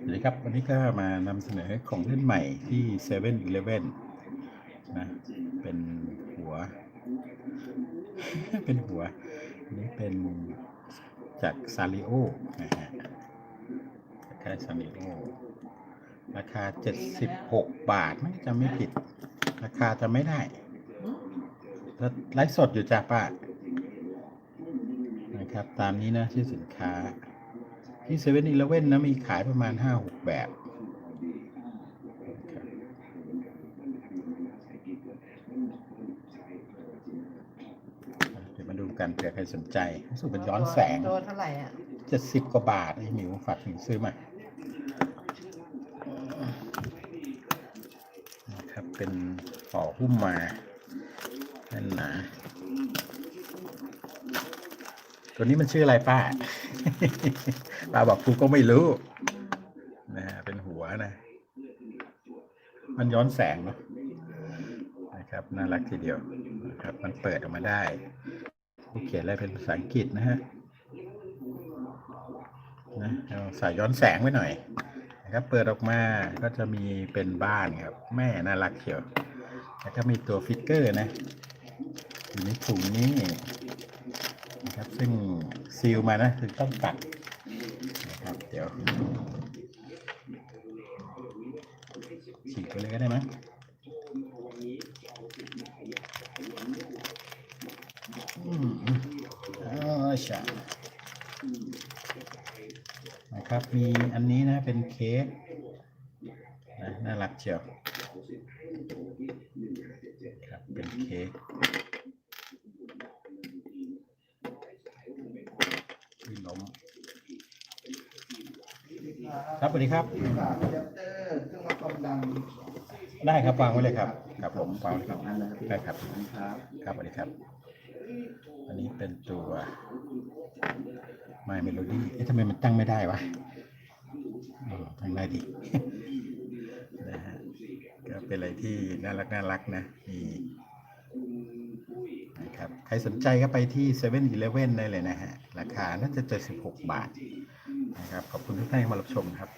สวัสดีครับวันนี้ก็มานำเสนอของเล่นใหม่ที่7 e เ e ่ e อนะเป็นหัว เป็นหัวอันนี้เป็นจากซาริโอนะฮะจากค่ายซาริโอราคา 76 บาทไม่จำไม่ผิด ราคาจะไม่ได้แล้วไลฟ์สดอยู่จ้าป้านะครับ ตามนี้นะชื่อสินค้า ที่เซเว่นอีเลเว่นนะมีขายประมาณห้าหกแบบนะครับเดี๋ยวมาดูกันเผื่อใครสนใจรู้สึกเป็นย้อนแสงตัวเท่าไหร่อะเจ็ดสิบกว่าบาทไอ้หมิวฝากถึงซื้อมานะครับเป็นห่อหุ้มมาแน่นหนาตัวนี้มันชื่ออะไรป้า ป้าบอกกูก็ไม่รู้นะฮะเป็นหัวนะ มันย้อนแสงเนาะนะครับน่ารักทีเดียวนะครับ มันเปิดออกมาได้ผู้เขียนอะไรเป็นภาษาอังกฤษนะฮะนะเอาใส่ย้อนแสงไว้หน่อยนะครับ เปิดออกมาก็จะมีเป็นบ้านครับ แม่น่ารักเชียวแล้วก็มีตัวฟิกเกอร์นะอยู่ในถุงนี้ นะครับซึ่งซีลมานะคือต้องตัดนะครับเดี๋ยวฉีกไปเลยก็ได้มั้ยอืมอ๋อใช่นะครับมีอันนี้นะเป็นเค้กนะน่ารักเชียวครับเป็นเค้ก ที่ล้มครับสวัสดีครับได้ครับวางไว้เลยครับครับผมวางไว้เลยครับได้ครับครับสวัสดีครับ อันนี้เป็นตัวไม่เมโลดี้เอ๊ะทำไมมันตั้งไม่ได้วะตั้งได้ดินะฮะก็เป็นอะไรที่น่ารักน่ารักนะมี ครับ ใครสนใจก็ไปที่7 e เ e ่นอีเลได้เลยนะฮะ ราคาน่าจะ 76 บาทนะครับ ขอบคุณทุกท่านที่มารับชมครับ